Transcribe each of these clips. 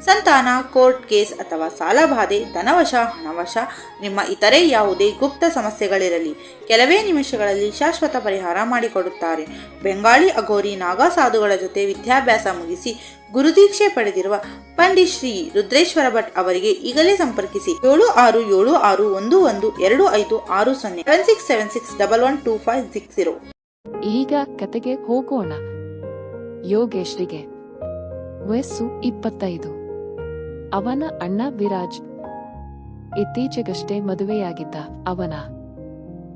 ಸಂತಾನ, court case ಅಥವಾ ಸಾಲಬಾಧೆ ಧನವಶ, ಹಣವಶ, ನಿಮ್ಮ ಇತರೆ ಯಾವುದೇ ಗುಪ್ತ ಸಮಸ್ಯೆಗಳಿರಲಿ, ಕೆಲವೇ ನಿಮಿಷಗಳಲ್ಲಿ ಶಾಶ್ವತ ಪರಿಹಾರ ಮಾಡಿಕೊಡುತ್ತಾರೆ. ಬೆಂಗಾಳಿ ಅಘೋರಿ ನಾಗಾ ಸಾಧುಗಳ ಜೊತೆ ವಿದ್ಯಾಭ್ಯಾಸ ಮುಗಿಸಿ ಗುರುದೀಕ್ಷೆ ಪಡೆದಿರುವ ಪಂಡಿತ್ ಶ್ರೀ ರುದ್ರೇಶ್ವರ ಭಟ್ ಅವರಿಗೆ ಈಗಲೇ ಸಂಪರ್ಕಿಸಿ. ಏಳು ಆರು ಏಳು ಆರು ಒಂದು ಒಂದು ಎರಡು ಐದು ಆರು ಸೊನ್ನೆ seven six seven six double one two five six zero. ಈಗ ಕತೆಗೆ ಹೋಗೋಣ. ಯೋಗೇಶ್ರಿಗೆ. ವಯಸ್ಸು ಇಪ್ಪತ್ತೈದು. ಅವನ ಅಣ್ಣ ವಿರಾಜ್. ಇತ್ತೀಚೆಗಷ್ಟೇ ಮದುವೆಯಾಗಿದ್ದ ಅವನ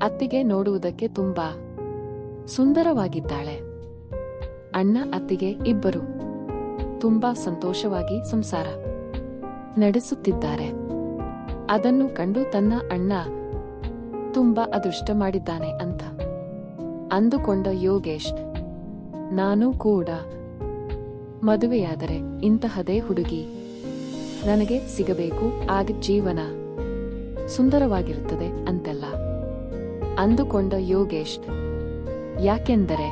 ಅತ್ತಿಗೆ ನೋಡುವುದಕ್ಕೆ ತುಂಬಾ ಸುಂದರವಾಗಿದ್ದಾಳೆ. ಅಣ್ಣ ಅತ್ತಿಗೆ ಇಬ್ಬರು ತುಂಬಾ ಸಂತೋಷವಾಗಿ ಸಂಸಾರ ನಡೆಸುತ್ತಿದ್ದಾರೆ. ಅದನ್ನು ಕಂಡು ತನ್ನ ಅಣ್ಣ ತುಂಬಾ ಅದೃಷ್ಟ ಮಾಡಿದ್ದಾನೆ ಅಂತ ಅಂದುಕೊಂಡ ಯೋಗೇಶ್, ನಾನು ಕೂಡ ಮದುವೆಯಾದರೆ ಇಂತಹದೇ ಹುಡುಗಿ ನನಗೆ ಸಿಗಬೇಕು, ಆಗ ಜೀವನ ಸುಂದರವಾಗಿರುತ್ತದೆ ಅಂತೆಲ್ಲ. ಅಂದುಕೊಂಡ ಯೋಗೇಶ್, ಯಾಕೆಂದರೆ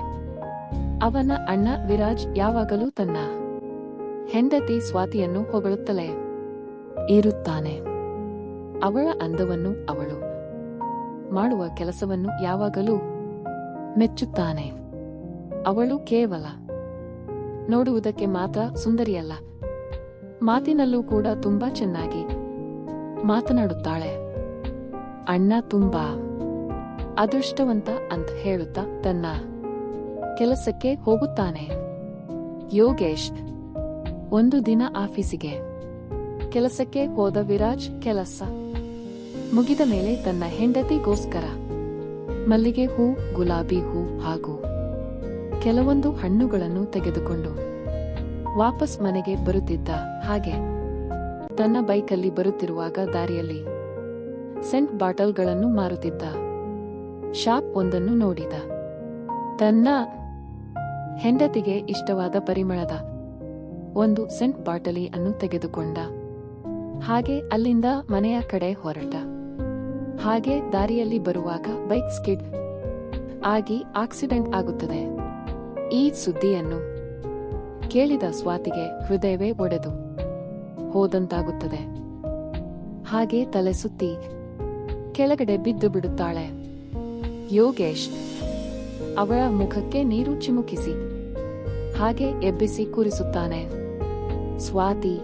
ಅವನ ಅಣ್ಣ ವಿರಾಜ್ ಯಾವಾಗಲೂ ತನ್ನ ಹೆಂಡತಿ ಸ್ವಾತಿಯನ್ನು ಹೊಗಳುತ್ತಲೇ ಇರುತ್ತಾನೆ. ಅವಳ ಅಂದವನ್ನು ಅವಳು ಮಾಡುವ ಕೆಲಸವನ್ನು ಯಾವಾಗಲೂ ಮೆಚ್ಚುತ್ತಾನೆ. ಅವಳು ಕೇವಲ ನೋಡುವುದಕ್ಕೆ ಮಾತ್ರ ಸುಂದರಿಯಲ್ಲ. ಮಾತಿನಲ್ಲೂ ಕೂಡ ತುಂಬಾ ಚೆನ್ನಾಗಿ ಮಾತನಾಡುತ್ತಾಳೆ. ಅಣ್ಣ ತುಂಬಾ ಅದೃಷ್ಟವಂತ ಅಂತ ಹೇಳುತ್ತಾ ತನ್ನ ಕೆಲಸಕ್ಕೆ ಹೋಗುತ್ತಾನೆ. ಯೋಗೇಶ್, ಒಂದು ದಿನ ಆಫೀಸಿಗೆ. ಕೆಲಸಕ್ಕೆ ಹೋದ ವಿರಾಜ್ ಕೆಲಸ. ಮುಗಿದ ಮೇಲೆ ತನ್ನ ಹೆಂಡತಿಗೋಸ್ಕರ ಮಲ್ಲಿಗೆ ಹೂ, ಗುಲಾಬಿ ಹೂ ಹಾಗೂ ಕೆಲವೊಂದು ಹಣ್ಣುಗಳನ್ನು ತೆಗೆದುಕೊಂಡು ವಾಪಸ್ ಮನೆಗೆ ಬರುತ್ತಿದ್ದ ಹಾಗೆ ತನ್ನ ಬೈಕಲ್ಲಿ ಬರುತ್ತಿರುವಾಗ ದಾರಿಯಲ್ಲಿ ಸೆಂಟ್ ಬಾಟಲ್ಗಳನ್ನು ಮಾರುತ್ತಿದ್ದ. ಶಾಪ್ ಒಂದನ್ನು ನೋಡಿದ. ತನ್ನ ಹೆಂಡತಿಗೆ ಇಷ್ಟವಾದ ಪರಿಮಳದ ಒಂದು ಸೆಂಟ್ ಬಾಟಲಿ ಅನ್ನು ತೆಗೆದುಕೊಂಡ. ಹಾಗೆ ಅಲ್ಲಿಂದ ಮನೆಯ ಕಡೆ ಹೊರಟ. ಹಾಗೆ ದಾರಿಯಲ್ಲಿ ಬರುವಾಗ ಬೈಕ್ ಸ್ಕಿಡ್ ಆಗಿ ಆಕ್ಸಿಡೆಂಟ್ ಆಗುತ್ತದೆ. ಈ ಸುದ್ದಿಯನ್ನು ಕೇಳಿದ ಸ್ವಾತಿಗೆ ಹೃದಯವೇ ಒಡೆದು ಹೋದಂತಾಗುತ್ತದೆ. ಹಾಗೆ ತಲೆ ಸುತ್ತಿ ಕೆಳಗಡೆ ಬಿದ್ದು ಬಿಡುತ್ತಾಳೆ. ಯೋಗೇಶ್ ಅವಳ ಮುಖಕ್ಕೆ ನೀರು ಚಿಮುಕಿಸಿ ಹಾಗೆ ಎಬ್ಬಿಸಿ ಕೂರಿಸುತ್ತಾನೆ. ಸ್ವಾತಿ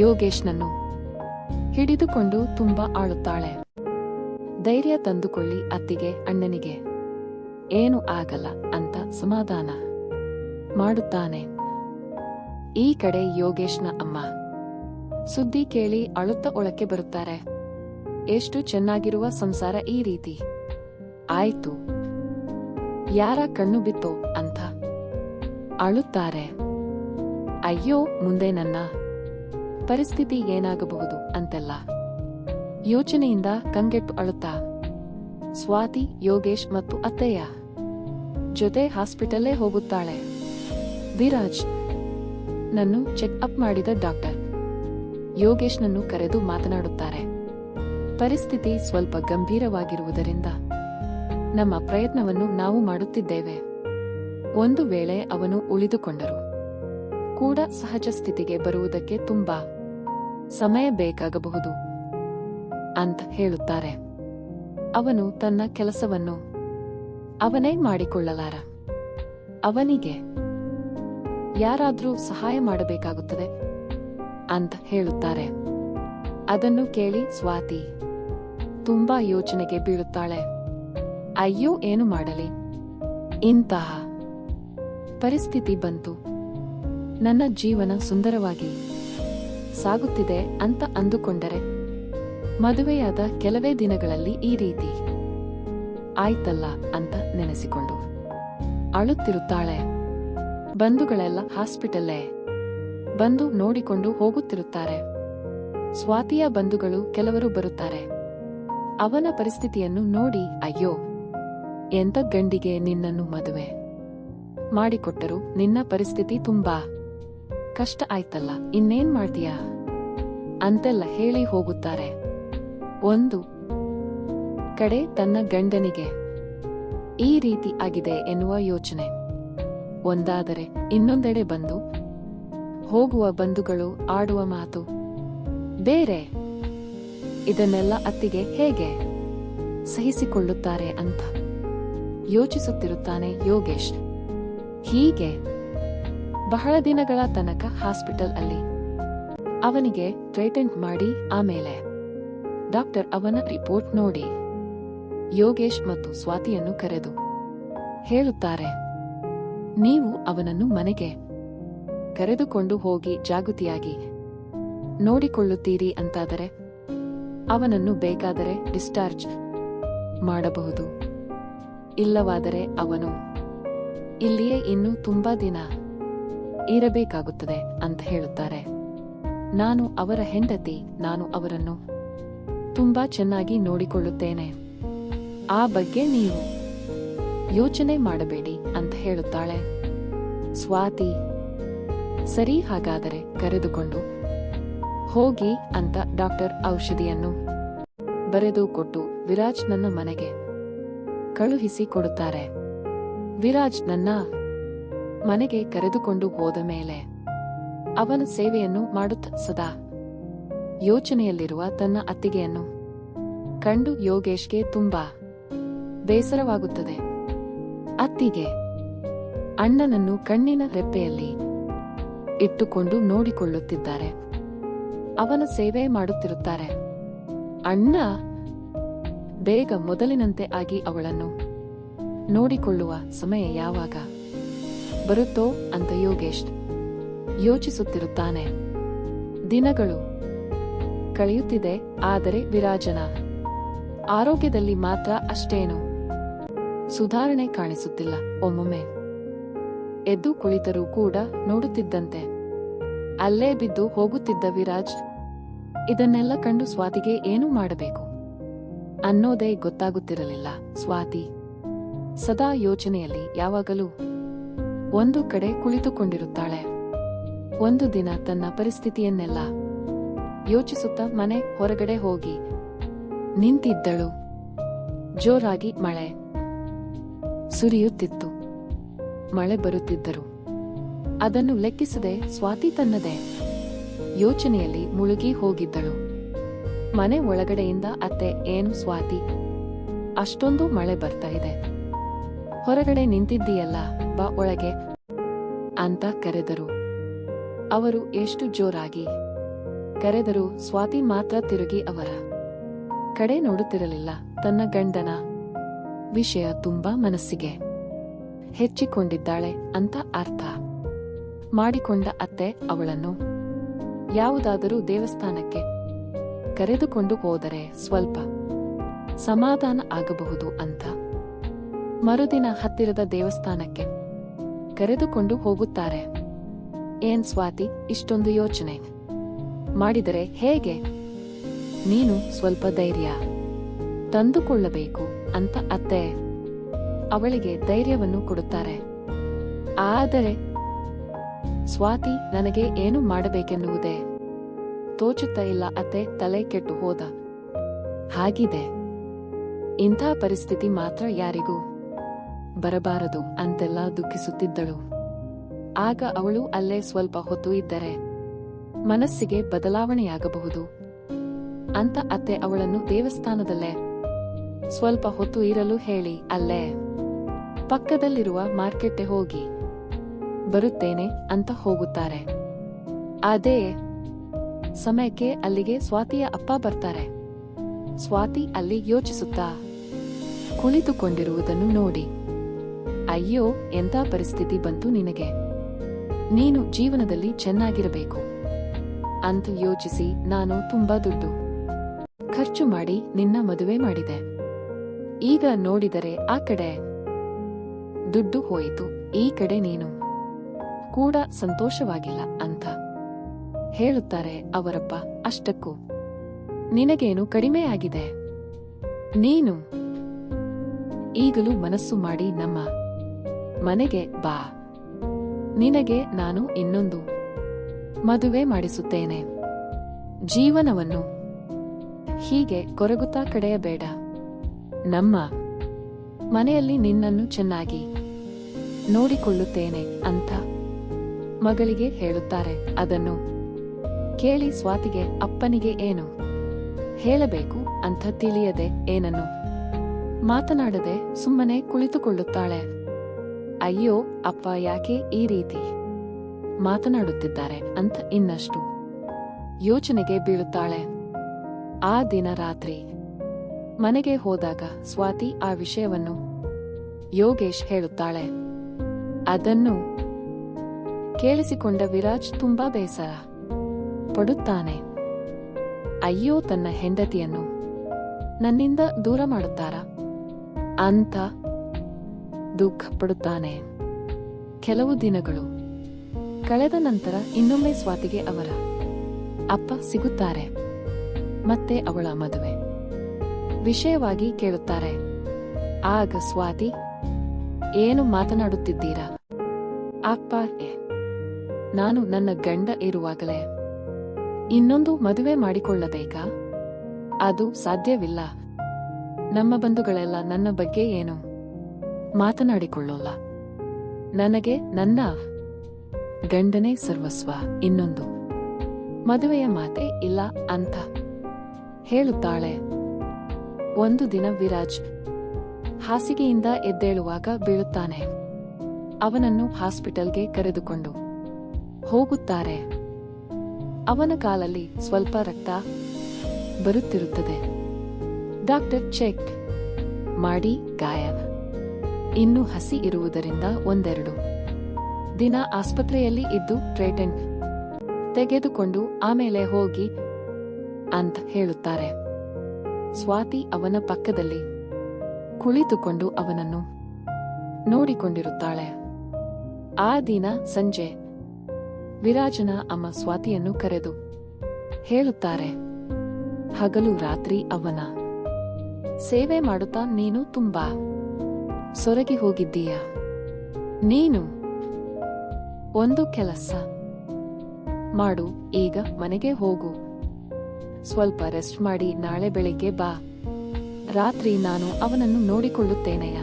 ಯೋಗೇಶ್ನನ್ನು ಹಿಡಿದುಕೊಂಡು ತುಂಬಾ ಆಳುತ್ತಾಳೆ. ಧೈರ್ಯ ತಂದುಕೊಳ್ಳಿ ಅತ್ತಿಗೆ, ಅಣ್ಣನಿಗೆ. ಏನು ಆಗಲ್ಲ ಅಂತ ಸಮಾಧಾನ. ಮಾಡುತ್ತಾನೆ. ಈ ಕಡೆ ಯೋಗೇಶ್ನ ಅಮ್ಮ. ಸುದ್ದಿ ಕೇಳಿ ಅಳುತ್ತ ಒಳಕ್ಕೆ ಬರುತ್ತಾರೆ. ಎಷ್ಟು ಚೆನ್ನಾಗಿರುವ ಸಂಸಾರ ಈ ರೀತಿ. ಆಯ್ತು. ಯಾರ ಕಣ್ಣು ಬಿತ್ತೋ ಅಂತ ಅಳುತ್ತಾರೆ. ಅಯ್ಯೋ, ಮುಂದೆ ನನ್ನ. ಪರಿಸ್ಥಿತಿ ಏನಾಗಬಹುದು ಅಂತೆಲ್ಲ. ಯೋಚನೆಯಿಂದ ಕಂಗೆಟ್ಟು ಅಳುತ್ತಾ. ಸ್ವಾತಿ, ಯೋಗೇಶ್ ಮತ್ತು ಅತ್ತೆಯ. ಜೊತೆ ಹಾಸ್ಪಿಟಲ್ಲೇ ಹೋಗುತ್ತಾಳೆ. ವಿರಾಜ್ ನನ್ನು ಚೆಕ್ ಅಪ್ ಮಾಡಿದ ಡಾಕ್ಟರ್ ಯೋಗೇಶ್ನನ್ನು ಕರೆದು ಮಾತನಾಡುತ್ತಾರೆ. ಪರಿಸ್ಥಿತಿ ಸ್ವಲ್ಪ ಗಂಭೀರವಾಗಿರುವುದರಿಂದ ನಮ್ಮ ಪ್ರಯತ್ನವನ್ನು ನಾವು ಮಾಡುತ್ತಿದ್ದೇವೆ. ಒಂದು ವೇಳೆ ಅವನು ಉಳಿದುಕೊಂಡರು ಕೂಡ ಸಹಜ ಸ್ಥಿತಿಗೆ ಬರುವುದಕ್ಕೆ ತುಂಬಾ ಸಮಯ ಬೇಕಾಗಬಹುದು ಅಂತ ಹೇಳುತ್ತಾರೆ. ಅವನು ತನ್ನ ಕೆಲಸವನ್ನು ಅವನೇ ಮಾಡಿಕೊಳ್ಳಲಾರ. ಅವನಿಗೆ ಯಾರಾದ್ರೂ ಸಹಾಯ ಮಾಡಬೇಕಾಗುತ್ತದೆ ಅಂತ ಹೇಳುತ್ತಾರೆ. ಅದನ್ನು ಕೇಳಿ ಸ್ವಾತಿ, ತುಂಬಾ ಯೋಚನೆಗೆ ಬೀಳುತ್ತಾಳೆ. ಅಯ್ಯೋ, ಏನು ಮಾಡಲಿ? ಇಂತಹ ಪರಿಸ್ಥಿತಿ ಬಂತು. ನನ್ನ ಜೀವನ ಸುಂದರವಾಗಿ ಸಾಗುತ್ತಿದೆ ಅಂತ ಅಂದುಕೊಂಡರೆ ಮದುವೆಯಾದ ಕೆಲವೇ ದಿನಗಳಲ್ಲಿ ಈ ರೀತಿ ಆಯ್ತಲ್ಲ ಅಂತ ನೆನೆಸಿಕೊಂಡು ಅಳುತ್ತಿರುತ್ತಾಳೆ. ಬಂಧುಗಳೆಲ್ಲ ಹಾಸ್ಪಿಟಲ್ಲೇ ಬಂದು ನೋಡಿಕೊಂಡು ಹೋಗುತ್ತಿರುತ್ತಾರೆ. ಸ್ವಾತಿಯ ಬಂಧುಗಳು ಕೆಲವರು ಬರುತ್ತಾರೆ. ಅವನ ಪರಿಸ್ಥಿತಿಯನ್ನು ನೋಡಿ, ಅಯ್ಯೋ ಎಂತ ಗಂಡಿಗೆ ನಿನ್ನನ್ನು ಮದುವೆ ಮಾಡಿಕೊಟ್ಟರು, ನಿನ್ನ ಪರಿಸ್ಥಿತಿ ತುಂಬಾ ಕಷ್ಟ ಆಯ್ತಲ್ಲ, ಇನ್ನೇನ್ ಮಾಡ್ತೀಯಾ? ಅಂತೆಲ್ಲ ಹೇಳಿ ಹೋಗುತ್ತಾರೆ. ಒಂದು ಕಡೆ ತನ್ನ ಗಂಡನಿಗೆ ಈ ರೀತಿ ಆಗಿದೆ ಎನ್ನುವ ಯೋಚನೆ. ಒಂದಾದರೆ ಇನ್ನೊಂದೆಡೆ ಬಂದು ಹೋಗುವ ಬಂಧುಗಳು ಆಡುವ ಮಾತು. ಬೇರೆ. ಇದನ್ನೆಲ್ಲ ಅತ್ತಿಗೆ ಹೇಗೆ ಸಹಿಸಿಕೊಳ್ಳುತ್ತಾರೆ ಅಂತ ಯೋಚಿಸುತ್ತಿರುತ್ತಾನೆ ಯೋಗೇಶ್. ಹೀಗೆ ಬಹಳ ದಿನಗಳ ತನಕ ಹಾಸ್ಪಿಟಲ್ ಅಲ್ಲಿ ಅವನಿಗೆ ಟ್ರೀಟ್ಮೆಂಟ್ ಮಾಡಿ ಆಮೇಲೆ ಡಾಕ್ಟರ್ ಅವನ ರಿಪೋರ್ಟ್ ನೋಡಿ ಯೋಗೇಶ್ ಮತ್ತು ಸ್ವಾತಿಯನ್ನು ಕರೆದು ಹೇಳುತ್ತಾರೆ. ನೀವು ಅವನನ್ನು ಮನೆಗೆ ಕರೆದುಕೊಂಡು ಹೋಗಿ ಜಾಗೃತಿಯಾಗಿ ನೋಡಿಕೊಳ್ಳುತ್ತೀರಿ ಅಂತಾದರೆ ಅವನನ್ನು ಬೇಕಾದರೆ ಡಿಸ್ಚಾರ್ಜ್ ಮಾಡಬಹುದು. ಇಲ್ಲವಾದರೆ ಅವನು ಇಲ್ಲಿಯೇ ಇನ್ನೂ ತುಂಬಾ ದಿನ ಇರಬೇಕಾಗುತ್ತದೆ ಅಂತ ಹೇಳುತ್ತಾರೆ. ನಾನು ಅವರ ಹೆಂಡತಿ, ನಾನು ಅವರನ್ನು ತುಂಬಾ ಚೆನ್ನಾಗಿ ನೋಡಿಕೊಳ್ಳುತ್ತೇನೆ. ಆ ಬಗ್ಗೆ ನೀವು ಯೋಚನೆ ಮಾಡಬೇಡಿ ಅಂತ ಹೇಳುತ್ತಾಳೆ. ಸ್ವಾತಿ, ಸರಿ ಹಾಗಾದರೆ ಕರೆದುಕೊಂಡು ಹೋಗಿ ಅಂತ ಡಾಕ್ಟರ್ ಔಷಧಿಯನ್ನು ಬರೆದು ಕೊಟ್ಟು ವಿರಾಜ್ ನನ್ನ ಮನೆಗೆ ಕಳುಹಿಸಿ ಕೊಡುತ್ತಾರೆ. ವಿರಾಜ್ ನನ್ನ ಮನೆಗೆ ಕರೆದುಕೊಂಡು ಹೋದ ಮೇಲೆ ಅವನ ಸೇವೆಯನ್ನು ಮಾಡುತ್ತ ಸದಾ ಯೋಚನೆಯಲ್ಲಿರುವ ತನ್ನ ಅತ್ತಿಗೆಯನ್ನು ಕಂಡು ಯೋಗೇಶ್ಗೆ ತುಂಬಾ ಬೇಸರವಾಗುತ್ತದೆ. ಅತ್ತಿಗೆ. ಅಣ್ಣನನ್ನು ಕಣ್ಣಿನ ರೆಪ್ಪೆಯಲ್ಲಿ ಇಟ್ಟುಕೊಂಡು ನೋಡಿಕೊಳ್ಳುತ್ತಿದ್ದಾರೆ. ಅವನ ಸೇವೆ ಮಾಡುತ್ತಿರುತ್ತಾರೆ. ಅಣ್ಣ ಬೇಗ ಮೊದಲಿನಂತೆ ಆಗಿ ಅವಳನ್ನು ನೋಡಿಕೊಳ್ಳುವ ಸಮಯ ಯಾವಾಗ ಬರುತ್ತೋ ಅಂತ ಯೋಗೇಶ್ ಯೋಚಿಸುತ್ತಿರುತ್ತಾನೆ. ದಿನಗಳು ಕಳೆಯುತ್ತಿದೆ, ಆದರೆ ವಿರಾಜನ ಆರೋಗ್ಯದಲ್ಲಿ ಮಾತ್ರ ಅಷ್ಟೇನು. ಸುಧಾರಣೆ ಕಾಣಿಸುತ್ತಿಲ್ಲ. ಒಮ್ಮೊಮ್ಮೆ ಎದ್ದು ಕುಳಿತರೂ ಕೂಡ ನೋಡುತ್ತಿದ್ದಂತೆ. ಅಲ್ಲೇ ಬಿದ್ದು ಹೋಗುತ್ತಿದ್ದ ವಿರಾಜ್, ಇದನ್ನೆಲ್ಲ ಕಂಡು ಸ್ವಾತಿಗೆ ಏನು ಮಾಡಬೇಕು? ಅನ್ನೋದೇ ಗೊತ್ತಾಗುತ್ತಿರಲಿಲ್ಲ. ಸ್ವಾತಿ ಸದಾ ಯೋಚನೆಯಲ್ಲಿ ಯಾವಾಗಲೂ ಒಂದು ಕಡೆ ಕುಳಿತುಕೊಂಡಿರುತ್ತಾಳೆ. ಒಂದು ದಿನ ತನ್ನ ಪರಿಸ್ಥಿತಿಯನ್ನೆಲ್ಲ ಯೋಚಿಸುತ್ತಾ ಮನೆ ಹೊರಗಡೆ ಹೋಗಿ ನಿಂತಿದ್ದಳು. ಜೋರಾಗಿ ಮಳೆ ಸುರಿಯುತ್ತಿತ್ತು. ಮಳೆ ಬರುತ್ತಿದ್ದರು ಅದನ್ನು ಲೆಕ್ಕಿಸದೆ ಸ್ವಾತಿ ತನ್ನದೇ ಯೋಚನೆಯಲ್ಲಿ ಮುಳುಗಿ ಹೋಗಿದ್ದಳು. ಮನೆ ಒಳಗಡೆಯಿಂದ ಅತ್ತೆ, ಏನು ಸ್ವಾತಿ? ಅಷ್ಟೊಂದು ಮಳೆ ಬರ್ತಾ ಇದೆ. ಹೊರಗಡೆ ನಿಂತಿದ್ದೀಯಲ್ಲ, ಬಾ ಒಳಗೆ ಅಂತ ಕರೆದರು. ಅವರು ಎಷ್ಟು ಜೋರಾಗಿ ಕರೆದರು ಸ್ವಾತಿ ಮಾತ್ರ ತಿರುಗಿ ಅವರ ಕಡೆ ನೋಡುತ್ತಿರಲಿಲ್ಲ. ತನ್ನ ಗಂಡನ ವಿಷಯ ತುಂಬಾ ಮನಸ್ಸಿಗೆ ಹೆಚ್ಚಿಕೊಂಡಿದ್ದಾಳೆ ಅಂತ ಅರ್ಥ. ಮಾಡಿಕೊಂಡ ಅತ್ತೆ ಅವಳನ್ನು ಯಾವುದಾದರೂ ದೇವಸ್ಥಾನಕ್ಕೆ ಕರೆದುಕೊಂಡು ಹೋದರೆ ಸ್ವಲ್ಪ ಸಮಾಧಾನ ಆಗಬಹುದು ಅಂತ. ಮರುದಿನ ಹತ್ತಿರದ ದೇವಸ್ಥಾನಕ್ಕೆ ಕರೆದುಕೊಂಡು ಹೋಗುತ್ತಾರೆ. ಏನ್ ಸ್ವಾತಿ, ಇಷ್ಟೊಂದು ಯೋಚನೆ ಮಾಡಿದರೆ ಹೇಗೆ? ನೀನು ಸ್ವಲ್ಪ ಧೈರ್ಯ ತಂದುಕೊಳ್ಳಬೇಕು. ಅಂತ ಅತ್ತೆ ಅವಳಿಗೆ ಧೈರ್ಯವನ್ನು ಕೊಡುತ್ತಾರೆ. ಆದರೆ ಸ್ವಾತಿ ನನಗೆ ಏನು ಮಾಡಬೇಕೆನ್ನುವುದೇ? ತೋಚುತ್ತಾ ಇಲ್ಲ ಅತ್ತೆ, ತಲೆ ಕೆಟ್ಟು ಹೋದ. ಹಾಗಿದೆ. ಇಂಥ ಪರಿಸ್ಥಿತಿ ಮಾತ್ರ ಯಾರಿಗೂ ಬರಬಾರದು ಅಂತೆಲ್ಲ ದುಃಖಿಸುತ್ತಿದ್ದಳು. ಆಗ ಅವಳು ಅಲ್ಲೇ ಸ್ವಲ್ಪ ಹೊತ್ತು ಇದ್ದರೆ ಮನಸ್ಸಿಗೆ ಬದಲಾವಣೆಯಾಗಬಹುದು ಅಂತ ಅತ್ತೆ ಅವಳನ್ನು ದೇವಸ್ಥಾನದಲ್ಲೇ ಸ್ವಲ್ಪ ಹೊತ್ತು ಇರಲು ಹೇಳಿ, ಅಲ್ಲೇ. ಪಕ್ಕದಲ್ಲಿರುವ ಮಾರ್ಕೆಟ್ಗೆ ಹೋಗಿ. ಬರುತ್ತೇನೆ ಅಂತ ಹೋಗುತ್ತಾರೆ. ಅದೇ ಸಮಯಕ್ಕೆ ಅಲ್ಲಿಗೆ ಸ್ವಾತಿಯ ಅಪ್ಪ ಬರ್ತಾರೆ. ಸ್ವಾತಿ ಅಲ್ಲಿ ಯೋಚಿಸುತ್ತಾ ಕುಳಿತುಕೊಂಡಿರುವುದನ್ನು ನೋಡಿ. ಅಯ್ಯೋ, ಎಂಥ ಪರಿಸ್ಥಿತಿ ಬಂತು ನಿನಗೆ? ನೀನು ಜೀವನದಲ್ಲಿ ಚೆನ್ನಾಗಿರಬೇಕು. ಅಂತ ಯೋಚಿಸಿ ನಾನು ತುಂಬಾ ದುಡ್ಡು ಖರ್ಚು ಮಾಡಿ ನಿನ್ನ ಮದುವೆ ಮಾಡಿದೆ. ಈಗ ನೋಡಿದರೆ ಆ ಕಡೆ ದುಡ್ಡು ಹೋಯಿತು, ಈ ಕಡೆ ನೀನು ಕೂಡ ಸಂತೋಷವಾಗಿಲ್ಲ ಅಂತ ಹೇಳುತ್ತಾರೆ ಅವರಪ್ಪ. ಅಷ್ಟಕ್ಕೂ ನಿನಗೇನು ಕಡಿಮೆಯಾಗಿದೆ? ನೀನು ಈಗಲೂ ಮನಸ್ಸು ಮಾಡಿ ನಮ್ಮ ಮನೆಗೆ ಬಾ. ನಿನಗೆ ನಾನು ಇನ್ನೊಂದು ಮದುವೆ ಮಾಡಿಸುತ್ತೇನೆ. ಜೀವನವನ್ನು ಹೀಗೆ ಕೊರಗುತ್ತಾ ಕಡೆಯಬೇಡ ನಮ್ಮ ಮನೆಯಲ್ಲಿ ನಿನ್ನನ್ನು ಚೆನ್ನಾಗಿ ನೋಡಿಕೊಳ್ಳುತ್ತೇನೆ ಅಂತ ಮಗಳಿಗೆ ಹೇಳುತ್ತಾರೆ. ಅದನ್ನು ಕೇಳಿ ಸ್ವಾತಿಗೆ, ಅಪ್ಪನಿಗೆ ಏನು? ಹೇಳಬೇಕು ಅಂತ ತಿಳಿಯದೆ ಏನನ್ನು? ಮಾತನಾಡದೆ ಸುಮ್ಮನೆ ಕುಳಿತುಕೊಳ್ಳುತ್ತಾಳೆ. ಅಯ್ಯೋ, ಅಪ್ಪ, ಯಾಕೆ ಈ ರೀತಿ ಮಾತನಾಡುತ್ತಿದ್ದಾರೆ? ಅಂತ ಇನ್ನಷ್ಟು ಯೋಚನೆಗೆ ಬೀಳುತ್ತಾಳೆ. ಆ ದಿನ ರಾತ್ರಿ. ಮನೆಗೆ ಹೋದಾಗ ಸ್ವಾತಿ ಆ ವಿಷಯವನ್ನು ಯೋಗೇಶ್ ಹೇಳುತ್ತಾಳೆ. ಅದನ್ನು ಕೇಳಿಸಿಕೊಂಡ ವಿರಾಜ್ ತುಂಬಾ ಬೇಸರ ಪಡುತ್ತಾನೆ. ಅಯ್ಯೋ ತನ್ನ ಹೆಂಡತಿಯನ್ನು ನನ್ನಿಂದ ದೂರ ಮಾಡುತ್ತಾರಾ? ಅಂತ ದುಃಖ ಪಡುತ್ತಾನೆ. ಕೆಲವು ದಿನಗಳು ಕಳೆದ ನಂತರ ಇನ್ನೊಮ್ಮೆ ಸ್ವಾತಿಗೆ ಅವರ ಅಪ್ಪ ಸಿಗುತ್ತಾರೆ. ಮತ್ತೆ ಅವಳ ಮದುವೆ. ವಿಷಯವಾಗಿ ಕೇಳುತ್ತಾರೆ. ಆಗ ಸ್ವಾತಿ, ಏನು ಮಾತನಾಡುತ್ತಿದ್ದೀರಾ? ಅಪ್ಪ ನಾನು ನನ್ನ ಗಂಡ ಇರುವಾಗಲೇ. ಇನ್ನೊಂದು ಮದುವೆ ಮಾಡಿಕೊಳ್ಳಬೇಕಾ? ಅದು ಸಾಧ್ಯವಿಲ್ಲ. ನಮ್ಮ ಬಂಧುಗಳೆಲ್ಲ ನನ್ನ ಬಗ್ಗೆ ಏನು ಮಾತನಾಡಿಕೊಳ್ಳೋಲ್ಲ. ನನಗೆ ನನ್ನ ಗಂಡನೇ ಸರ್ವಸ್ವ, ಇನ್ನೊಂದು. ಮದುವೆಯ ಮಾತೆ ಇಲ್ಲ ಅಂತ ಹೇಳುತ್ತಾಳೆ. ಒಂದು ದಿನ ವಿರಾಜ್ ಹಾಸಿಗೆಯಿಂದ ಎದ್ದೇಳುವಾಗ ಬೀಳುತ್ತಾನೆ. ಅವನನ್ನು ಹಾಸ್ಪಿಟಲ್ಗೆ ಕರೆದುಕೊಂಡು ಹೋಗುತ್ತಾರೆ. ಅವನ ಕಾಲಲ್ಲಿ ಸ್ವಲ್ಪ ರಕ್ತ ಬರುತ್ತಿರುತ್ತದೆ. ಡಾಕ್ಟರ್ ಚೆಕ್ ಮಾಡಿ ಗಾಯ ಇನ್ನು ಹಸಿ ಇರುವುದರಿಂದ ಒಂದೆರಡು ದಿನ ಆಸ್ಪತ್ರೆಯಲ್ಲಿ ಇದ್ದು ಟ್ರೇಟೆಂಟ್ ತೆಗೆದುಕೊಂಡು ಆಮೇಲೆ ಹೋಗಿ ಅಂತ ಹೇಳುತ್ತಾರೆ. ಸ್ವಾತಿ ಅವನ ಪಕ್ಕದಲ್ಲಿ ಕುಳಿತುಕೊಂಡು ಅವನನ್ನು ನೋಡಿಕೊಂಡಿರುತ್ತಾಳೆ. ಆ ದಿನ ಸಂಜೆ ವಿರಾಜನ ಅಮ್ಮ ಸ್ವಾತಿಯನ್ನು ಕರೆದು ಹೇಳುತ್ತಾರೆ, ಹಗಲು ರಾತ್ರಿ ಅವನ ಸೇವೆ ಮಾಡುತ್ತಾ ನೀನು ತುಂಬಾ ಸೊರಗಿ ಹೋಗಿದ್ದೀಯ. ನೀನು ಒಂದು ಕೆಲಸ ಮಾಡು, ಈಗ ಮನೆಗೆ ಹೋಗು. ಸ್ವಲ್ಪ ರೆಸ್ಟ್ ಮಾಡಿ ನಾಳೆ ಬೆಳಿಗ್ಗೆ ಬಾ. ರಾತ್ರಿ ನಾನು ಅವನನ್ನು ನೋಡಿಕೊಳ್ಳುತ್ತೇನೆಯ.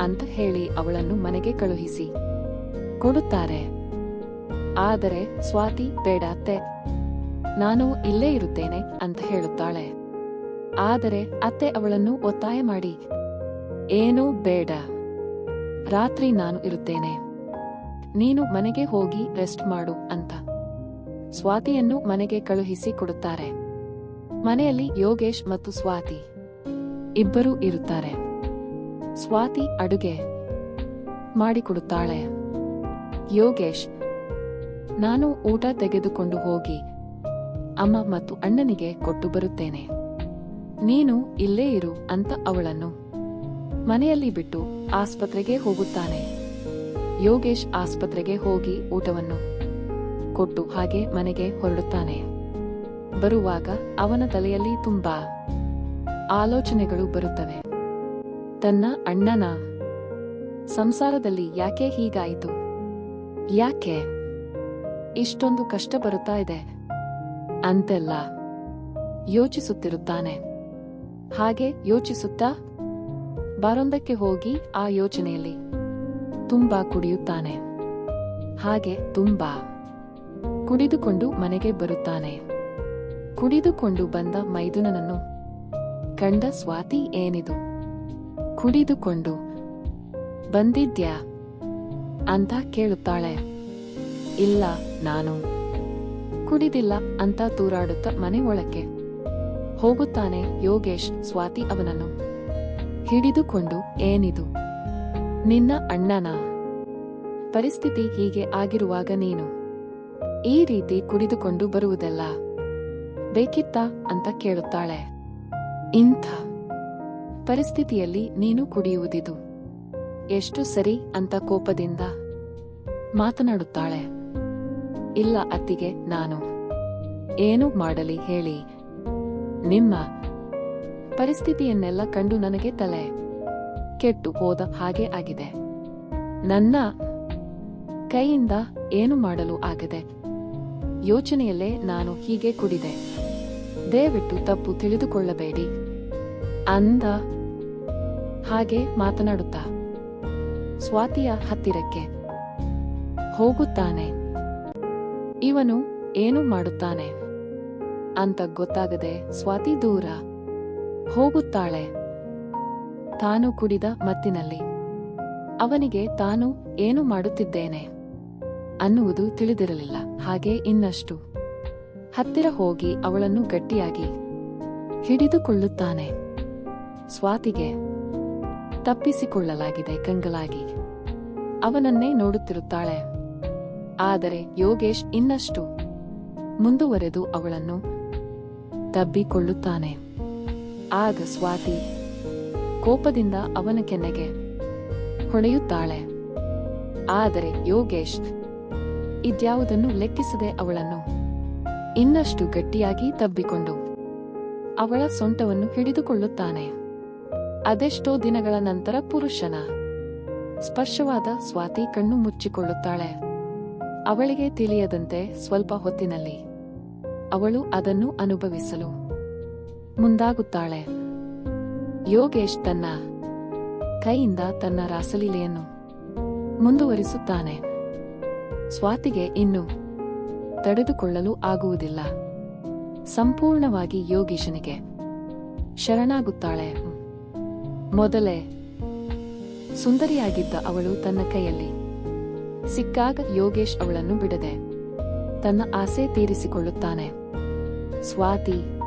ಅಂತ ಹೇಳಿ ಅವಳನ್ನು ಮನೆಗೆ ಕಳುಹಿಸಿ. ಕೊಡುತ್ತಾರೆ. ಆದರೆ ಸ್ವಾತಿ, ಬೇಡ ಅತ್ತೆ. ನಾನು ಇಲ್ಲೇ ಇರುತ್ತೇನೆ ಅಂತ ಹೇಳುತ್ತಾಳೆ. ಆದರೆ ಅತ್ತೆ ಅವಳನ್ನು ಒತ್ತಾಯ ಮಾಡಿ. ಏನೂ ಬೇಡ. ರಾತ್ರಿ ನಾನು ಇರುತ್ತೇನೆ. ನೀನು ಮನೆಗೆ ಹೋಗಿ ರೆಸ್ಟ್ ಮಾಡು ಅಂತ. ಸ್ವಾತಿಯನ್ನು ಮನೆಗೆ ಕಳುಹಿಸಿ ಕೊಡುತ್ತಾರೆ. ಮನೆಯಲ್ಲಿ ಯೋಗೇಶ್ ಮತ್ತು ಸ್ವಾತಿ ಇಬ್ಬರೂ ಇರುತ್ತಾರೆ. ಸ್ವಾತಿ ಅಡುಗೆ ಮಾಡಿಕೊಡುತ್ತಾಳೆ. ಯೋಗೇಶ್, ನಾನು ಊಟ ತೆಗೆದುಕೊಂಡು ಹೋಗಿ ಅಮ್ಮ ಮತ್ತು ಅಣ್ಣನಿಗೆ ಕೊಟ್ಟು ಬರುತ್ತೇನೆ. ನೀನು ಇಲ್ಲೇ ಇರು ಅಂತ ಅವಳನ್ನು ಮನೆಯಲ್ಲಿ ಬಿಟ್ಟು ಆಸ್ಪತ್ರೆಗೆ ಹೋಗುತ್ತಾನೆ. ಯೋಗೇಶ್ ಆಸ್ಪತ್ರೆಗೆ ಹೋಗಿ ಊಟವನ್ನು ಕೊಟ್ಟು ಹಾಗೆ ಮನೆಗೆ ಹೊರಡುತ್ತಾನೆ. ಬರುವಾಗ ಅವನ ತಲೆಯಲ್ಲಿ ತುಂಬಾ ಆಲೋಚನೆಗಳು ಬರುತ್ತವೆ. ತನ್ನ ಅಣ್ಣನ ಸಂಸಾರದಲ್ಲಿ ಯಾಕೆ ಹೀಗಾಯಿತು? ಯಾಕೆ ಇಷ್ಟೊಂದು ಕಷ್ಟ ಬರುತ್ತಾ ಇದೆ? ಅಂತೆಲ್ಲ ಯೋಚಿಸುತ್ತಿರುತ್ತಾನೆ. ಹಾಗೆ ಯೋಚಿಸುತ್ತಾ ಬಾರೊಂದಕ್ಕೆ ಹೋಗಿ ಆ ಯೋಚನೆಯಲ್ಲಿ ತುಂಬಾ ಕುಡಿಯುತ್ತಾನೆ. ಹಾಗೆ ತುಂಬಾ ಕುಡಿದುಕೊಂಡು ಮನೆಗೆ ಬರುತ್ತಾನೆ. ಕುಡಿದುಕೊಂಡು ಬಂದ ಮೈದುನನನ್ನು ಕಂಡ ಸ್ವಾತಿ ಏನಿದು? ಕುಡಿದುಕೊಂಡು ಬಂದಿದ್ಯಾ? ಅಂತ ಕೇಳುತ್ತಾಳೆ. ಇಲ್ಲ, ನಾನು. ಕುಡಿದಿಲ್ಲ ಅಂತ ತೂರಾಡುತ್ತ ಮನೆ ಒಳಕ್ಕೆ ಹೋಗುತ್ತಾನೆ ಯೋಗೇಶ್ ಸ್ವಾತಿ ಅವನನ್ನು. ಹಿಡಿದುಕೊಂಡು ಏನಿದು? ನಿನ್ನ ಅಣ್ಣನ? ಪರಿಸ್ಥಿತಿ ಹೀಗೆ ಆಗಿರುವಾಗ ನೀನು ಈ ರೀತಿ ಕುಡಿದುಕೊಂಡು ಬರುವುದಲ್ಲ. ಬೇಕಿತ್ತಾ ಅಂತ ಕೇಳುತ್ತಾಳೆ. ಇಂಥ ಪರಿಸ್ಥಿತಿಯಲ್ಲಿ ನೀನು ಕುಡಿಯುವುದಿದು. ಎಷ್ಟು ಸರಿ ಅಂತ ಕೋಪದಿಂದ ಮಾತನಾಡುತ್ತಾಳೆ. ಇಲ್ಲ ಅತ್ತಿಗೆ, ನಾನು ಏನು ಮಾಡಲಿ ಹೇಳಿ. ನಿಮ್ಮ ಪರಿಸ್ಥಿತಿಯನ್ನೆಲ್ಲ ಕಂಡು ನನಗೆ ತಲೆ ಕೆಟ್ಟು ಹೋದ ಹಾಗೆ ಆಗಿದೆ. ನನ್ನ ಕೈಯಿಂದ ಏನು ಮಾಡಲು ಆಗದೆ ಯೋಚನೆಯಲ್ಲೇ ನಾನು ಹೀಗೆ ಕುಡಿದೆ. ದಯವಿಟ್ಟು ತಪ್ಪು ತಿಳಿದುಕೊಳ್ಳಬೇಡಿ. ಅಂದ ಹಾಗೆ ಮಾತನಾಡುತ್ತಾ, ಸ್ವಾತಿಯ ಹತ್ತಿರಕ್ಕೆ ಹೋಗುತ್ತಾನೆ. ಇವನು ಏನು ಮಾಡುತ್ತಾನೆ? ಅಂತ ಗೊತ್ತಾಗದೆ ಸ್ವಾತಿ ದೂರ ಹೋಗುತ್ತಾಳೆ. ತಾನು ಕುಡಿದ ಮತ್ತಿನಲ್ಲಿ ಅವನಿಗೆ ತಾನು ಏನು ಮಾಡುತ್ತಿದ್ದೇನೆ? ಅನ್ನುವುದು ತಿಳಿದಿರಲಿಲ್ಲ. ಹಾಗೆ ಇನ್ನಷ್ಟು. ಹತ್ತಿರ ಹೋಗಿ ಅವಳನ್ನು ಗಟ್ಟಿಯಾಗಿ ಹಿಡಿದುಕೊಳ್ಳುತ್ತಾನೆ. ಸ್ವಾತಿಗೆ ತಪ್ಪಿಸಿಕೊಳ್ಳಲಾಗಿದೆ ಕಂಗಲಾಗಿ. ಅವನನ್ನೇ ನೋಡುತ್ತಿರುತ್ತಾಳೆ. ಆದರೆ ಯೋಗೇಶ್ ಇನ್ನಷ್ಟು ಮುಂದುವರೆದು ಅವಳನ್ನು ತಬ್ಬಿಕೊಳ್ಳುತ್ತಾನೆ. ಆಗ ಸ್ವಾತಿ ಕೋಪದಿಂದ ಅವನ ಕೆನ್ನೆಗೆ ಹೊಣೆಯುತ್ತಾಳೆ ಆದರೆ ಯೋಗೇಶ್ ಇದ್ಯಾವುದನ್ನು ಲೆಕ್ಕಿಸದೆ ಅವಳನ್ನು ಇನ್ನಷ್ಟು ಗಟ್ಟಿಯಾಗಿ ತಬ್ಬಿಕೊಂಡು ಅವಳ ಸೊಂಟವನ್ನು ಹಿಡಿದುಕೊಳ್ಳುತ್ತಾನೆ. ಅದೆಷ್ಟೋ ದಿನಗಳ ನಂತರ ಪುರುಷನ ಸ್ಪರ್ಶವಾದ ಸ್ವಾತಿ ಕಣ್ಣು ಮುಚ್ಚಿಕೊಳ್ಳುತ್ತಾಳೆ. ಅವಳಿಗೆ ತಿಳಿಯದಂತೆ ಸ್ವಲ್ಪ ಹೊತ್ತಿನಲ್ಲಿ ಅವಳು ಅದನ್ನು ಅನುಭವಿಸಲು ಮುಂದಾಗುತ್ತಾಳೆ. ಯೋಗೇಶ್ ತನ್ನ ಕೈಯಿಂದ ತನ್ನ ರಾಸಲೀಲೆಯನ್ನು ಮುಂದುವರಿಸುತ್ತಾನೆ. ಸ್ವಾತಿಗೆ ಇನ್ನು ತಡೆದುಕೊಳ್ಳಲು ಆಗುವುದಿಲ್ಲ. ಸಂಪೂರ್ಣವಾಗಿ ಯೋಗೀಶನಿಗೆ ಶರಣಾಗುತ್ತಾಳೆ. ಮೊದಲೇ ಸುಂದರಿಯಾಗಿದ್ದ ಅವಳು ತನ್ನ ಕೈಯಲ್ಲಿ ಸಿಕ್ಕಾಗ ಯೋಗೇಶ್ ಅವಳನ್ನು ಬಿಡದೆ ತನ್ನ ಆಸೆ ತೀರಿಸಿಕೊಳ್ಳುತ್ತಾನೆ. ಸ್ವಾತಿ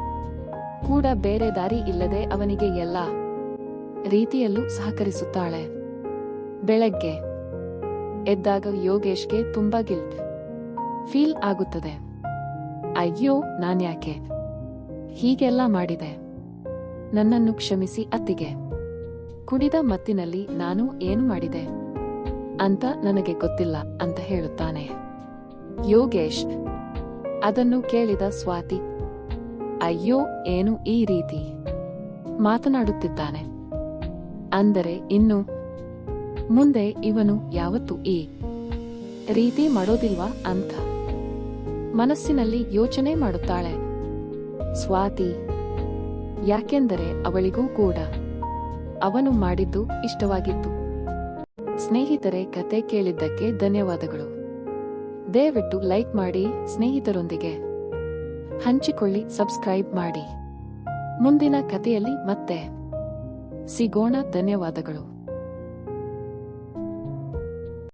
ಕೂಡ ಬೇರೆ ದಾರಿ ಇಲ್ಲದೆ ಅವನಿಗೆ ಎಲ್ಲ ರೀತಿಯಲ್ಲೂ ಸಹಕರಿಸುತ್ತಾಳೆ. ಬೆಳಗ್ಗೆ ಎದ್ದಾಗ ಯೋಗೇಶ್ಗೆ ತುಂಬಾ ಗಿಲ್ಟ್. ಫೀಲ್ ಆಗುತ್ತದೆ. ಅಯ್ಯೋ, ನಾನ್ಯಾಕೆ? ಹೀಗೆಲ್ಲ ಮಾಡಿದೆ. ನನ್ನನ್ನು ಕ್ಷಮಿಸಿ ಅತ್ತಿಗೆ. ಕುಡಿದ ಮತ್ತಿನಲ್ಲಿ ನಾನು ಏನು ಮಾಡಿದೆ? ಅಂತ ನನಗೆ ಗೊತ್ತಿಲ್ಲ ಅಂತ ಹೇಳುತ್ತಾನೆ. ಯೋಗೇಶ್, ಅದನ್ನು ಕೇಳಿದ ಸ್ವಾತಿ, ಅಯ್ಯೋ, ಏನು ಈ ರೀತಿ? ಮಾತನಾಡುತ್ತಿದ್ದಾನೆ. ಅಂದರೆ ಇನ್ನು ಮುಂದೆ ಇವನು ಯಾವತ್ತು ಈ ರೀತಿ ಮಾಡೋದಿಲ್ವಾ ಅಂತ ಮನಸ್ಸಿನಲ್ಲಿ ಯೋಚನೆ ಮಾಡುತ್ತಾಳೆ. ಸ್ವಾತಿ, ಯಾಕೆಂದರೆ ಅವಳಿಗೂ ಕೂಡ ಅವನು ಮಾಡಿದ್ದು ಇಷ್ಟವಾಗಿತ್ತು. ಸ್ನೇಹಿತರೆ, ಕತೆ ಕೇಳಿದ್ದಕ್ಕೆ ಧನ್ಯವಾದಗಳು. ದಯವಿಟ್ಟು ಲೈಕ್ ಮಾಡಿ ಸ್ನೇಹಿತರೊಂದಿಗೆ ಹಂಚಿಕೊಳ್ಳಿ, ಸಬ್ಸ್ಕ್ರೈಬ್ ಮಾಡಿ. ಮುಂದಿನ ಕಥೆಯಲ್ಲಿ ಮತ್ತೆ ಸಿಗೋಣ. ಧನ್ಯವಾದಗಳು.